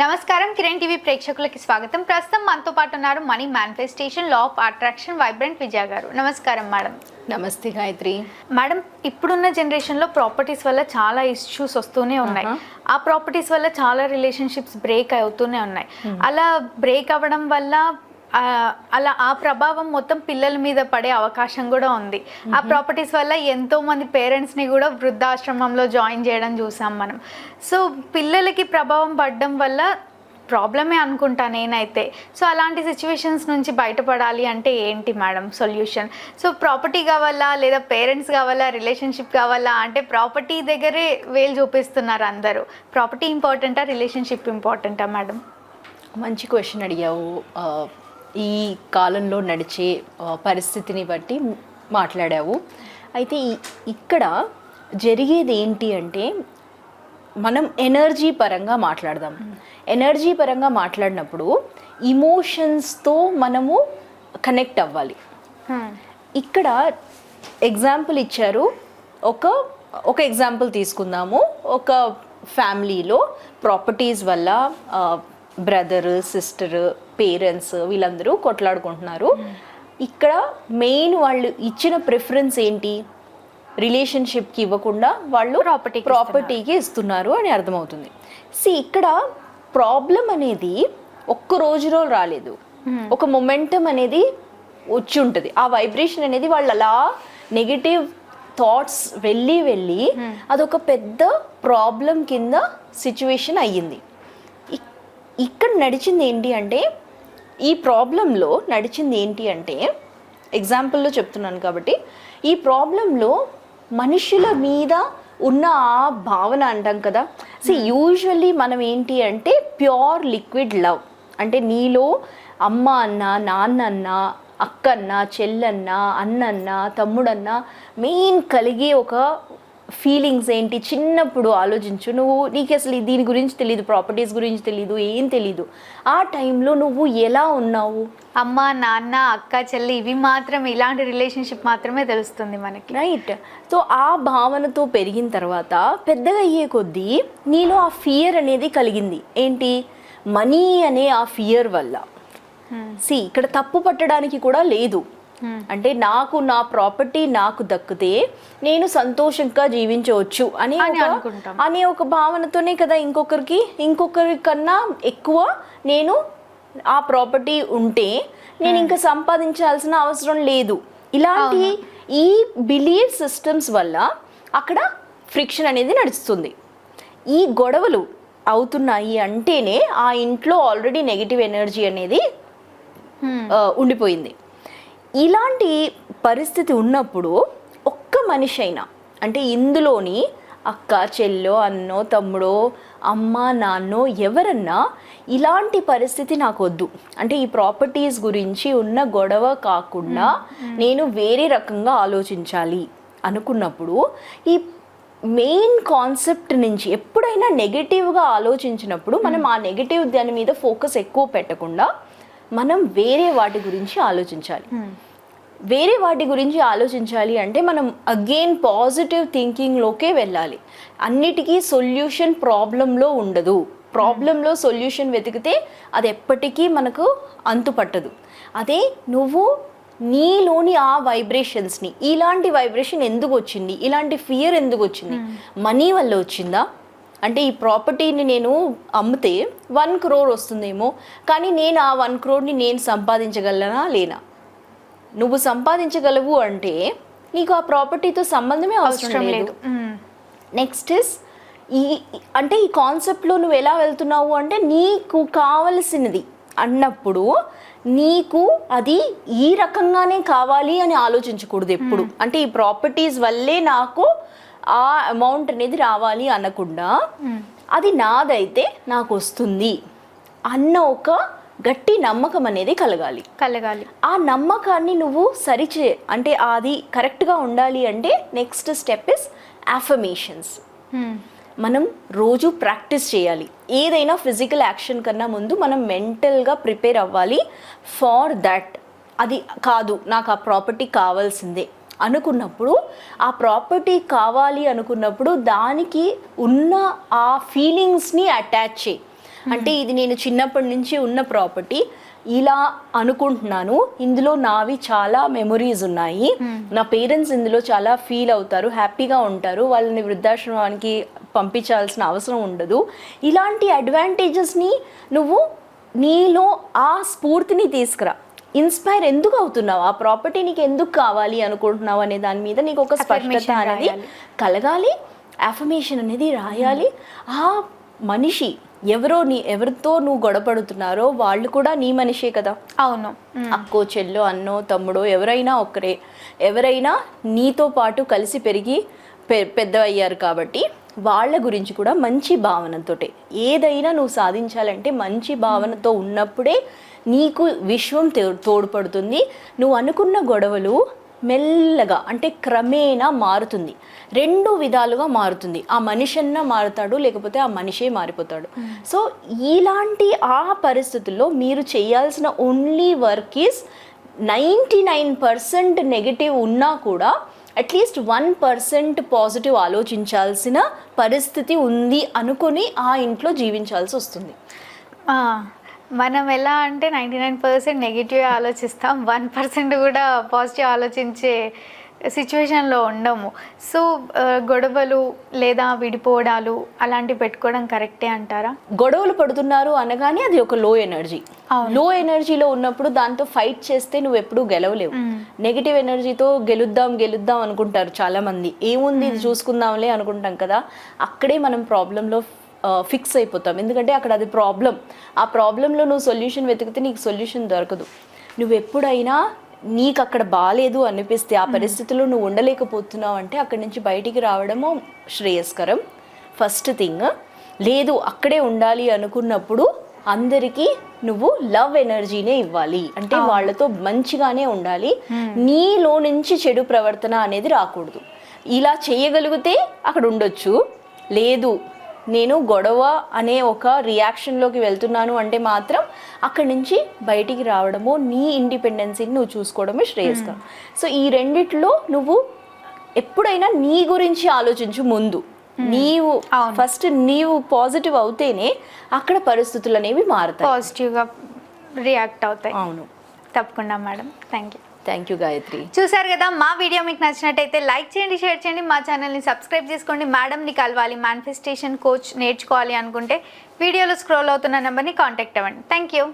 నమస్కారం కిరణ్ టీవీ ప్రేక్షకులకి స్వాగతం. ప్రస్తుతం మనతో పాటు ఉన్నారు money manifestation law of attraction vibrant Vijaya గారు. నమస్కారం మేడం. నమస్తే గాయత్రి. మేడం ఇప్పుడున్న జనరేషన్లో ప్రాపర్టీస్ వల్ల చాలా ఇష్యూస్ వస్తూనే ఉన్నాయి. ఆ ప్రాపర్టీస్ వల్ల చాలా రిలేషన్షిప్స్ బ్రేక్ అవుతూనే ఉన్నాయి. అలా బ్రేక్ అవ్వడం వల్ల అలా ఆ ప్రభావం మొత్తం పిల్లల మీద పడే అవకాశం కూడా ఉంది. ఆ ప్రాపర్టీస్ వల్ల ఎంతో మంది పేరెంట్స్ని కూడా వృద్ధాశ్రమంలో జాయిన్ చేయడం చూసాం మనం. సో పిల్లలకి ప్రభావం పడడం వల్ల ప్రాబ్లమే అనుకుంటా నేనైతే. సో అలాంటి సిచ్యువేషన్స్ నుంచి బయటపడాలి అంటే ఏంటి మేడం సొల్యూషన్? సో ప్రాపర్టీ కావాలా లేదా పేరెంట్స్ కావాలా రిలేషన్షిప్ కావాలా అంటే ప్రాపర్టీ దగ్గరే వేలు చూపిస్తున్నారు అందరూ. ప్రాపర్టీ ఇంపార్టెంటా రిలేషన్షిప్ ఇంపార్టెంటా మేడం? మంచి క్వశ్చన్ అడిగావు. ఈ కాలంలో నడిచే పరిస్థితిని బట్టి మాట్లాడావు. అయితే ఇక్కడ జరిగేది ఏంటి అంటే మనం ఎనర్జీ పరంగా మాట్లాడదాం. ఎనర్జీ పరంగా మాట్లాడినప్పుడు ఇమోషన్స్తో మనము కనెక్ట్ అవ్వాలి. ఇక్కడ ఎగ్జాంపుల్ ఇచ్చారు. ఒక ఒక ఎగ్జాంపుల్ తీసుకుందాము. ఒక ఫ్యామిలీలో ప్రాపర్టీస్ వల్ల బ్రదర్ సిస్టర్ పేరెంట్స్ వీళ్ళందరూ కొట్లాడుకుంటున్నారు. ఇక్కడ మెయిన్ వాళ్ళు ఇచ్చిన ప్రిఫరెన్స్ ఏంటి? రిలేషన్షిప్కి ఇవ్వకుండా వాళ్ళు కి ప్రాపర్టీకి ఇస్తున్నారు అని అర్థమవుతుంది. సి ఇక్కడ ప్రాబ్లం అనేది ఒక్క రోజులో రాలేదు. ఒక మొమెంటం అనేది వచ్చి ఉంటుంది. ఆ వైబ్రేషన్ అనేది వాళ్ళు అలా నెగిటివ్ థాట్స్ వెళ్ళి వెళ్ళి అదొక పెద్ద ప్రాబ్లం కింద సిచ్యువేషన్ అయ్యింది. ఇక్- ఇక్కడ నడిచింది ఏంటి అంటే ఈ ప్రాబ్లంలో నడిచింది ఏంటి అంటే ఎగ్జాంపుల్లో చెప్తున్నాను కాబట్టి ఈ ప్రాబ్లంలో మనుషుల మీద ఉన్న ఆ భావన అంటాం కదా. సో యూజువల్లీ మనం ఏంటి అంటే ప్యూర్ లిక్విడ్ లవ్ అంటే నీలో అమ్మ అన్న నాన్న అన్న అక్కన్న చెల్లన్న అన్నన్న తమ్ముడన్న మెయిన్ కలిగే ఒక ఫీలింగ్స్ ఏంటి? చిన్నప్పుడు ఆలోచించు. నువ్వు నీకు అసలు దీని గురించి తెలియదు ప్రాపర్టీస్ గురించి తెలియదు ఏం తెలీదు. ఆ టైంలో నువ్వు ఎలా ఉన్నావు? అమ్మ నాన్న అక్క చెల్లి ఇవి మాత్రం ఇలాంటి రిలేషన్షిప్ మాత్రమే తెలుస్తుంది మనకి. రైట్ సో ఆ భావనతో పెరిగిన తర్వాత పెద్దగా అయ్యే కొద్దీ నీలో ఆ ఫియర్ అనేది కలిగింది. ఏంటి? మనీ అనే ఆ ఫియర్ వల్ల. సి ఇక్కడ తప్పు పట్టడానికి కూడా లేదు. అంటే నాకు నా ప్రాపర్టీ నాకు దక్కితే నేను సంతోషంగా జీవించవచ్చు అనే అని ఒక అనుకుంటాం. అనే ఒక భావనతోనే కదా ఇంకొకరికి ఇంకొకరి కన్నా ఎక్కువ నేను ఆ ప్రాపర్టీ ఉంటే నేను ఇంకా సంపాదించాల్సిన అవసరం లేదు. ఇలాంటి ఈ బిలీవ్ సిస్టమ్స్ వల్ల అక్కడ ఫ్రిక్షన్ అనేది నడుస్తుంది. ఈ గొడవలు అవుతున్నాయి అంటేనే ఆ ఇంట్లో ఆల్రెడీ నెగిటివ్ ఎనర్జీ అనేది ఆ, ఉండిపోయింది. ఇలాంటి పరిస్థితి ఉన్నప్పుడు ఒక్క మనిషి అయినా అంటే ఇందులోని అక్క చెల్లో అన్నో తమ్ముడో అమ్మ నాన్నో ఎవరన్నా ఇలాంటి పరిస్థితి నాకు వద్దు అంటే ఈ ప్రాపర్టీస్ గురించి ఉన్న గొడవ కాకుండా నేను వేరే రకంగా ఆలోచించాలి అనుకున్నప్పుడు ఈ మెయిన్ కాన్సెప్ట్ నుంచి ఎప్పుడైనా నెగిటివ్గా ఆలోచించినప్పుడు మనం ఆ నెగిటివ్ దాని మీద ఫోకస్ ఎక్కువ పెట్టకుండా మనం వేరే వాటి గురించి ఆలోచించాలి. వేరే వాటి గురించి ఆలోచించాలి అంటే మనం అగైన్ పాజిటివ్ థింకింగ్లోకే వెళ్ళాలి. అన్నిటికీ సొల్యూషన్ ప్రాబ్లంలో ఉండదు. ప్రాబ్లంలో సొల్యూషన్ వెతికితే అది ఎప్పటికీ మనకు అంతు పట్టదు అదే నువ్వు నీలోని ఆ వైబ్రేషన్స్ని ఇలాంటి వైబ్రేషన్ ఎందుకు వచ్చింది ఇలాంటి ఫియర్ ఎందుకు వచ్చింది మనీ వల్ల వచ్చిందా అంటే ఈ ప్రాపర్టీని నేను అమ్మితే వన్ క్రోర్ వస్తుందేమో కానీ నేను ఆ వన్ క్రోర్ని నేను సంపాదించగలనా లేనా? నువ్వు సంపాదించగలవు అంటే నీకు ఆ ప్రాపర్టీతో సంబంధమే అవసరం లేదు. నెక్స్ట్ ఇస్ ఈ అంటే ఈ కాన్సెప్ట్లో నువ్వు ఎలా వెళ్తున్నావు అంటే నీకు కావలసినది అన్నప్పుడు నీకు అది ఈ రకంగానే కావాలి అని ఆలోచించకూడదు ఎప్పుడు. అంటే ఈ ప్రాపర్టీస్ వల్లే నాకు ఆ అమౌంట్ అనేది రావాలి అనకుండా అది నాదైతే నాకు వస్తుంది అన్న ఒక గట్టి నమ్మకం అనేది కలగాలి. కలగాలి. ఆ నమ్మకాన్ని నువ్వు సరిచే అంటే అది కరెక్ట్గా ఉండాలి అంటే next step is affirmations hmm. మనం రోజు ప్రాక్టీస్ చేయాలి. ఏదైనా ఫిజికల్ యాక్షన్ కన్నా ముందు మనం మెంటల్గా ప్రిపేర్ అవ్వాలి. ఫార్ దట్ అది కాదు నాకు ఆ ప్రాపర్టీ కావాల్సిందే. అనుకున్నప్పుడు ఆ ప్రాపర్టీ కావాలి అనుకున్నప్పుడు దానికి ఉన్న ఆ ఫీలింగ్స్ని అటాచ్ చేయి. అంటే ఇది నేను చిన్నప్పటి నుంచి ఉన్న ప్రాపర్టీ. ఇలా అనుకుంటున్నాను. ఇందులో నావి చాలా మెమొరీస్ ఉన్నాయి. నా పేరెంట్స్ ఇందులో చాలా ఫీల్ అవుతారు హ్యాపీగా ఉంటారు. వాళ్ళని వృద్ధాశ్రమానికి పంపించాల్సిన అవసరం ఉండదు. ఇలాంటి అడ్వాంటేజెస్ని నువ్వు నీలో ఆ స్ఫూర్తిని తీసుకురా. ఇన్స్పైర్ ఎందుకు అవుతున్నావు? ఆ ప్రాపర్టీ నీకు ఎందుకు కావాలి అనుకుంటున్నావు అనే దాని మీద నీకు ఒక స్పష్టత అనేది. కలగాలి. అఫర్మేషన్ అనేది రాయాలి. ఆ మనిషి ఎవరో నీ ఎవరితో నువ్వు గొడవపడుతున్నారో వాళ్ళు కూడా నీ మనిషే కదా. అవును. అక్కో చెల్లో అన్నో తమ్ముడో ఎవరైనా ఒక్కరే. ఎవరైనా నీతో పాటు కలిసి పెరిగి పె పెద్ద అయ్యారు కాబట్టి వాళ్ళ గురించి కూడా మంచి భావనతోటే. ఏదైనా నువ్వు సాధించాలంటే మంచి భావనతో ఉన్నప్పుడే నీకు విశ్వం తో- తోడ్పడుతుంది. నువ్వు అనుకున్న గొడవలు మెల్లగా అంటే క్రమేణా మారుతుంది. రెండు విధాలుగా మారుతుంది. ఆ మనిషి అన్న మారుతాడు లేకపోతే ఆ మనిషే మారిపోతాడు. సో ఇలాంటి ఆ పరిస్థితుల్లో మీరు చేయాల్సిన only work is ninety nine percent negative ఉన్నా కూడా అట్లీస్ట్ వన్ పర్సెంట్ పాజిటివ్ ఆలోచించాల్సిన పరిస్థితి ఉంది అనుకుని ఆ ఇంట్లో జీవించాల్సి వస్తుంది. మనం ఎలా అంటే నైంటీ నైన్ పర్సెంట్ నెగిటివ్ ఆలోచిస్తాం వన్ పర్సెంట్ కూడా పాజిటివ్ ఆలోచించే సిచ్యువేషన్లో ఉండము. సో గొడవలు లేదా విడిపోవడాలు అలాంటివి పెట్టుకోవడం కరెక్టే అంటారా? గొడవలు పడుతున్నారు అనగానే అది ఒక లో ఎనర్జీ. లో ఎనర్జీలో ఉన్నప్పుడు దాంతో ఫైట్ చేస్తే నువ్వు ఎప్పుడూ గెలవలేవు. నెగిటివ్ ఎనర్జీతో గెలుద్దాం గెలుద్దాం అనుకుంటారు చాలా మంది ఏముంది ఇది చూసుకుందాంలే అనుకుంటాం కదా. అక్కడే మనం ప్రాబ్లంలో ఫిక్స్ అయిపోతాం. ఎందుకంటే అక్కడ అది ప్రాబ్లం ఆ ప్రాబ్లంలో నువ్వు సొల్యూషన్ వెతికితే నీకు సొల్యూషన్ దొరకదు. నువ్వు ఎప్పుడైనా నీకు అక్కడ బాగాలేదు అనిపిస్తే ఆ పరిస్థితిలో నువ్వు ఉండలేకపోతున్నావు అంటే అక్కడి నుంచి బయటికి రావడము శ్రేయస్కరం. ఫస్ట్ థింగ్ లేదు అక్కడే ఉండాలి అనుకున్నప్పుడు అందరికీ నువ్వు లవ్ ఎనర్జీనే ఇవ్వాలి. అంటే వాళ్ళతో మంచిగానే ఉండాలి. నీలో నుంచి చెడు ప్రవర్తన అనేది రాకూడదు. ఇలా చేయగలిగితే అక్కడ ఉండొచ్చు. లేదు నేను గొడవ అనే ఒక రియాక్షన్లోకి వెళ్తున్నాను అంటే మాత్రం అక్కడి నుంచి బయటికి రావడము నీ ఇండిపెండెన్సీని నువ్వు చూసుకోవడమే శ్రేయస్కరం. సో ఈ రెండిట్లో నువ్వు ఎప్పుడైనా నీ గురించి ఆలోచించు ముందు. నీవు. ఫస్ట్ నీవు పాజిటివ్ అవుతేనే అక్కడ పరిస్థితులు అనేవి మారుతాయి. పాజిటివ్గా రియాక్ట్ అవుతాయి. అవును. తప్పకుండా madam. Thank you thank you Gayatri చూసారు కదా మా వీడియో మీకు నచ్చినట్టయితే లైక్ చేయండి షేర్ చేయండి. మా ఛానల్ని సబ్స్క్రైబ్ చేసుకోండి. మేడంని కలవాలి మేనిఫెస్టేషన్ కోచ్ నేర్చుకోవాలి అనుకుంటే వీడియోలో స్క్రోల్ అవుతున్న నెంబర్ని కాంటాక్ట్ అవ్వండి. Thank you